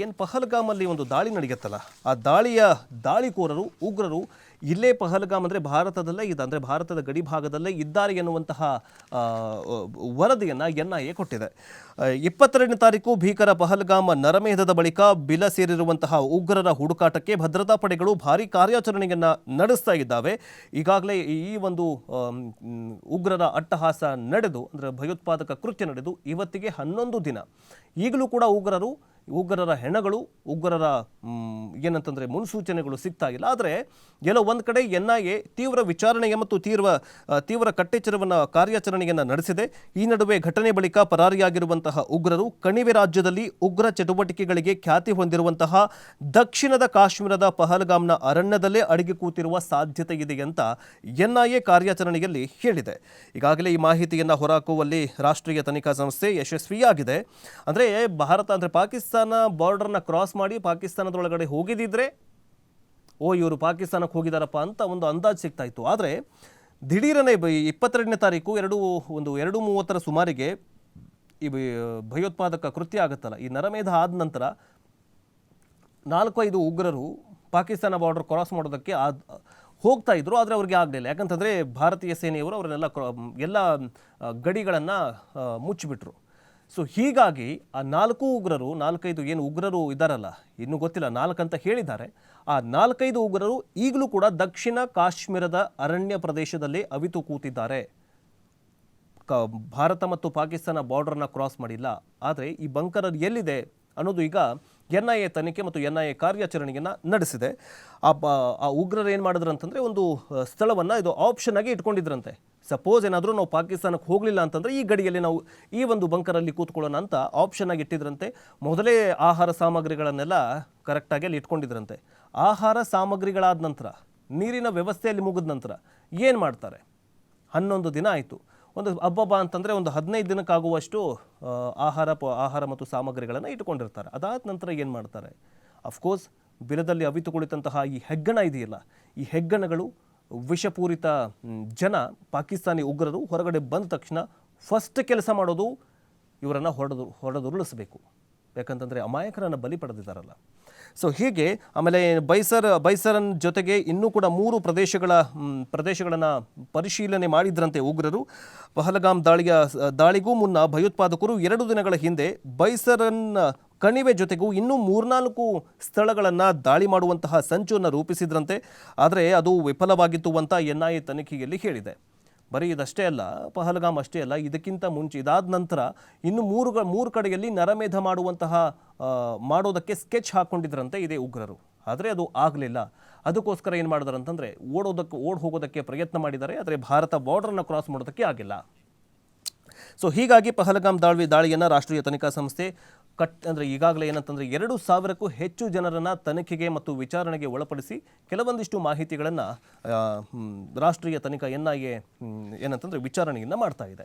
ಏನು ಪಹಲ್ಗಾಮಲ್ಲಿ ಒಂದು ದಾಳಿ ನಡೆಯುತ್ತಲ್ಲ, ಆ ದಾಳಿಯ ದಾಳಿಕೋರರು, ಉಗ್ರರು ಇಲ್ಲೇ ಪಹಲ್ಗಾಮ್ ಅಂದರೆ ಭಾರತದಲ್ಲೇ ಇದೆ, ಅಂದರೆ ಭಾರತದ ಗಡಿ ಭಾಗದಲ್ಲೇ ಇದ್ದಾರೆ ಎನ್ನುವಂತಹ ವರದಿಯನ್ನು ಎನ್ ಐ ಎ ಕೊಟ್ಟಿದೆ. ಇಪ್ಪತ್ತೆರಡನೇ ತಾರೀಕು ಭೀಕರ ಪಹಲ್ಗಾಮ ನರಮೇಧದ ಬಳಿಕ ಬಿಲ ಸೇರಿರುವಂತಹ ಉಗ್ರರ ಹುಡುಕಾಟಕ್ಕೆ ಭದ್ರತಾ ಪಡೆಗಳು ಭಾರೀ ಕಾರ್ಯಾಚರಣೆಯನ್ನು ನಡೆಸ್ತಾ ಇದ್ದಾವೆ. ಈಗಾಗಲೇ ಈ ಒಂದು ಉಗ್ರರ ಅಟ್ಟಹಾಸ ನಡೆದು, ಅಂದರೆ ಭಯೋತ್ಪಾದಕ ಕೃತ್ಯ ನಡೆದು ಇವತ್ತಿಗೆ ಹನ್ನೊಂದು ದಿನ. ಈಗಲೂ ಕೂಡ ಉಗ್ರರು ಉಗ್ರರ ಹೆಣಗಳು, ಉಗ್ರರ ಏನಂತಂದರೆ ಮುನ್ಸೂಚನೆಗಳು ಸಿಗ್ತಾ ಇಲ್ಲ ಆದರೆ ಎಲ್ಲೋ ಒಂದು ಕಡೆ ಎನ್ ಐ ಎ ತೀವ್ರ ವಿಚಾರಣೆಗೆ ಮತ್ತು ತೀವ್ರ ತೀವ್ರ ಕಟ್ಟೆಚ್ಚರವನ್ನು ಕಾರ್ಯಾಚರಣೆಯನ್ನು ನಡೆಸಿದೆ. ಈ ನಡುವೆ ಘಟನೆ ಬಳಿಕ ಪರಾರಿಯಾಗಿರುವಂತಹ ಉಗ್ರರು ಕಣಿವೆ ರಾಜ್ಯದಲ್ಲಿ ಉಗ್ರ ಚಟುವಟಿಕೆಗಳಿಗೆ ಖ್ಯಾತಿ ಹೊಂದಿರುವಂತಹ ದಕ್ಷಿಣದ ಕಾಶ್ಮೀರದ ಪಹಲ್ಗಾಮ್ನ ಅರಣ್ಯದಲ್ಲೇ ಅಡಗಿ ಕೂತಿರುವ ಸಾಧ್ಯತೆ ಇದೆ ಅಂತ ಎನ್ ಐ ಎ ಕಾರ್ಯಾಚರಣೆಯಲ್ಲಿ ಹೇಳಿದೆ. ಈಗಾಗಲೇ ಈ ಮಾಹಿತಿಯನ್ನು ಹೊರಹಾಕುವಲ್ಲಿ ರಾಷ್ಟ್ರೀಯ ತನಿಖಾ ಸಂಸ್ಥೆ ಯಶಸ್ವಿಯಾಗಿದೆ. ಅಂದರೆ ಭಾರತ ಅಂದರೆ ಪಾಕಿಸ್ತಾನ ಬಾರ್ಡರ್ನ ಕ್ರಾಸ್ ಮಾಡಿ ಪಾಕಿಸ್ತಾನದೊಳಗಡೆ ಹೋಗಿದ್ದಿದ್ರೆ, ಓ, ಇವರು ಪಾಕಿಸ್ತಾನಕ್ಕೆ ಹೋಗಿದಾರಪ್ಪ ಅಂತ ಒಂದು ಅಂದಾಜು ಸಿಗ್ತಾ ಇತ್ತು ಆದರೆ, ದಿಢೀರನೇ ಇಪ್ಪತ್ತೆರಡನೇ ತಾರೀಕು ಎರಡು, ಒಂದು ಎರಡು ಮೂವತ್ತರ ಸುಮಾರಿಗೆ ಈ ಭಯೋತ್ಪಾದಕ ಕೃತ್ಯ ಆಗುತ್ತಲ್ಲ. ಈ ನರಮೇಧ ಆದ ನಂತರ ನಾಲ್ಕು ಐದು ಉಗ್ರರು ಪಾಕಿಸ್ತಾನ ಬಾರ್ಡರ್ ಕ್ರಾಸ್ ಮಾಡೋದಕ್ಕೆ ಆದ ಹೋಗ್ತಾ ಇದ್ರು ಆದರೆ ಅವ್ರಿಗೆ ಆಗಲಿಲ್ಲ. ಯಾಕಂತಂದರೆ, ಭಾರತೀಯ ಸೇನೆಯವರು ಅವರನ್ನೆಲ್ಲ ಎಲ್ಲ ಗಡಿಗಳನ್ನು ಮುಚ್ಚಿಬಿಟ್ರು. ಸೊ ಹೀಗಾಗಿ ಆ ನಾಲ್ಕು ಉಗ್ರರು, ನಾಲ್ಕೈದು ಏನು ಉಗ್ರರು ಇದ್ದಾರಲ್ಲ, ಇನ್ನೂ ಗೊತ್ತಿಲ್ಲ ನಾಲ್ಕು ಅಂತ ಹೇಳಿದ್ದಾರೆ. ಆ ನಾಲ್ಕೈದು ಉಗ್ರರು ಈಗಲೂ ಕೂಡ ದಕ್ಷಿಣ ಕಾಶ್ಮೀರದ ಅರಣ್ಯ ಪ್ರದೇಶದಲ್ಲಿ ಅವಿತು ಕೂತಿದ್ದಾರೆ. ಕ, ಭಾರತ ಮತ್ತು ಪಾಕಿಸ್ತಾನ ಬಾರ್ಡರ್ನ ಕ್ರಾಸ್ ಮಾಡಿಲ್ಲ. ಆದರೆ ಈ ಬಂಕರ್ ಎಲ್ಲಿದೆ ಅನ್ನೋದು ಈಗ ಎನ್ ಐ ಎ ತನಿಖೆ ಮತ್ತು ಎನ್ ಐ ಎ ಕಾರ್ಯಾಚರಣೆಯನ್ನು ನಡೆಸಿದೆ. ಆ ಉಗ್ರರು ಏನು ಮಾಡಿದ್ರು ಅಂತಂದರೆ ಒಂದು ಸ್ಥಳವನ್ನು ಇದು ಆಪ್ಷನ್ ಆಗಿ ಇಟ್ಕೊಂಡಿದ್ರಂತೆ. ಸಪೋಸ್ ಏನಾದರೂ ನಾವು ಪಾಕಿಸ್ತಾನಕ್ಕೆ ಹೋಗಲಿಲ್ಲ ಅಂತಂದರೆ ಈ ಗಡಿಯಲ್ಲಿ ನಾವು ಈ ಒಂದು ಬಂಕರಲ್ಲಿ ಕೂತ್ಕೊಳ್ಳೋಣ ಅಂತ ಆಪ್ಷನ್ ಆಗಿ ಇಟ್ಟಿದ್ರಂತೆ. ಮೊದಲೇ ಆಹಾರ ಸಾಮಗ್ರಿಗಳನ್ನೆಲ್ಲ ಕರೆಕ್ಟಾಗಿ ಅಲ್ಲಿ ಇಟ್ಕೊಂಡಿದ್ರಂತೆ. ಆಹಾರ ಸಾಮಗ್ರಿಗಳಾದ ನಂತರ, ನೀರಿನ ವ್ಯವಸ್ಥೆಯಲ್ಲಿ ಮುಗಿದ ನಂತರ ಏನು ಮಾಡ್ತಾರೆ? ಹನ್ನೊಂದು ದಿನ ಆಯಿತು. ಒಂದು ಹಬ್ಬಬ್ಬ ಅಂತಂದರೆ ಒಂದು ಹದಿನೈದು ದಿನಕ್ಕಾಗುವಷ್ಟು ಆಹಾರ ಪ, ಆಹಾರ ಮತ್ತು ಸಾಮಗ್ರಿಗಳನ್ನು ಇಟ್ಕೊಂಡಿರ್ತಾರೆ. ಅದಾದ ನಂತರ ಏನು ಮಾಡ್ತಾರೆ? ಅಫ್ಕೋರ್ಸ್ ಬಿಲದಲ್ಲಿ ಅವಿತು ಕುಳಿತಂತಹ ಈ ಹೆಗ್ಗಣ ಇದೆಯಲ್ಲ, ಈ ಹೆಗ್ಗಣಗಳು ವಿಷಪೂರಿತ ಜನ ಪಾಕಿಸ್ತಾನಿ ಉಗ್ರರು ಹೊರಗಡೆ ಬಂದ ತಕ್ಷಣ ಫಸ್ಟ್ ಕೆಲಸ ಮಾಡೋದು ಇವರನ್ನು ಹೊಡೆದು ಹೊಡೆದುರುಳಿಸಬೇಕು ಯಾಕಂತಂದರೆ ಅಮಾಯಕರನ್ನು ಬಲಿ ಪಡೆದಿದ್ದಾರಲ್ಲ. ಸೊ ಹೀಗೆ ಆಮೇಲೆ ಬೈಸರ್, ಬೈಸರನ್ ಜೊತೆಗೆ ಇನ್ನೂ ಕೂಡ ಮೂರು ಪ್ರದೇಶಗಳ ಪ್ರದೇಶಗಳನ್ನು ಪರಿಶೀಲನೆ ಮಾಡಿದ್ರಂತೆ ಉಗ್ರರು. ಪಹಲಗಾಮ್ ದಾಳಿಯ, ದಾಳಿಗೂ ಮುನ್ನ ಭಯೋತ್ಪಾದಕರು ಎರಡು ದಿನಗಳ ಹಿಂದೆ ಬೈಸರನ್ ಕಣಿವೆ ಜೊತೆಗೂ ಇನ್ನೂ ಮೂರ್ನಾಲ್ಕು ಸ್ಥಳಗಳನ್ನು ದಾಳಿ ಮಾಡುವಂತಹ ಸಂಚನ್ನು ರೂಪಿಸಿದ್ರಂತೆ. ಆದರೆ ಅದು ವಿಫಲವಾಗಿತ್ತು ಅಂತ ಎನ್ ಐ ತನಿಖೆಯಲ್ಲಿ ಹೇಳಿದೆ. ಬರೀ ಇದಷ್ಟೇ ಅಲ್ಲ, ಪಹಲ್ಗಾಮ್ ಅಷ್ಟೇ ಅಲ್ಲ, ಇದಕ್ಕಿಂತ ಮುಂಚೆ ಇದಾದ ನಂತರ ಇನ್ನು ಮೂರು ಮೂರು ಕಡೆಯಲ್ಲಿ ನರಮೇಧ ಮಾಡುವಂತಹ ಮಾಡೋದಕ್ಕೆ ಸ್ಕೆಚ್ ಹಾಕ್ಕೊಂಡಿದ್ರಂತೆ ಇದೇ ಉಗ್ರರು. ಆದರೆ ಅದು ಆಗಲಿಲ್ಲ. ಅದಕ್ಕೋಸ್ಕರ ಏನು ಮಾಡಿದಾರೆ ಅಂತಂದರೆ ಓಡೋದಕ್ಕೆ ಓಡ್ ಹೋಗೋದಕ್ಕೆ ಪ್ರಯತ್ನ ಮಾಡಿದ್ದಾರೆ, ಆದರೆ ಭಾರತ ಬಾರ್ಡರ್ನ ಕ್ರಾಸ್ ಮಾಡೋದಕ್ಕೆ ಆಗಿಲ್ಲ. ಸೊ ಹೀಗಾಗಿ ಪಹಲ್ಗಾಮ್ ದಾಳಿ, ದಾಳಿಯನ್ನು ರಾಷ್ಟ್ರೀಯ ತನಿಖಾ ಸಂಸ್ಥೆ ಕಟ್ ಅಂದರೆ ಈಗಾಗಲೇ ಏನಂತಂದರೆ ಎರಡು ಸಾವಿರಕ್ಕೂ ಹೆಚ್ಚು ಜನರನ್ನು ತನಿಖೆಗೆ ಮತ್ತು ವಿಚಾರಣೆಗೆ ಒಳಪಡಿಸಿ ಕೆಲವೊಂದಿಷ್ಟು ಮಾಹಿತಿಗಳನ್ನು ರಾಷ್ಟ್ರೀಯ ತನಿಖಾ ಎನ್ ಐ ಎ ಏನಂತಂದರೆ ವಿಚಾರಣೆಯನ್ನು ಮಾಡ್ತಾ ಇದೆ.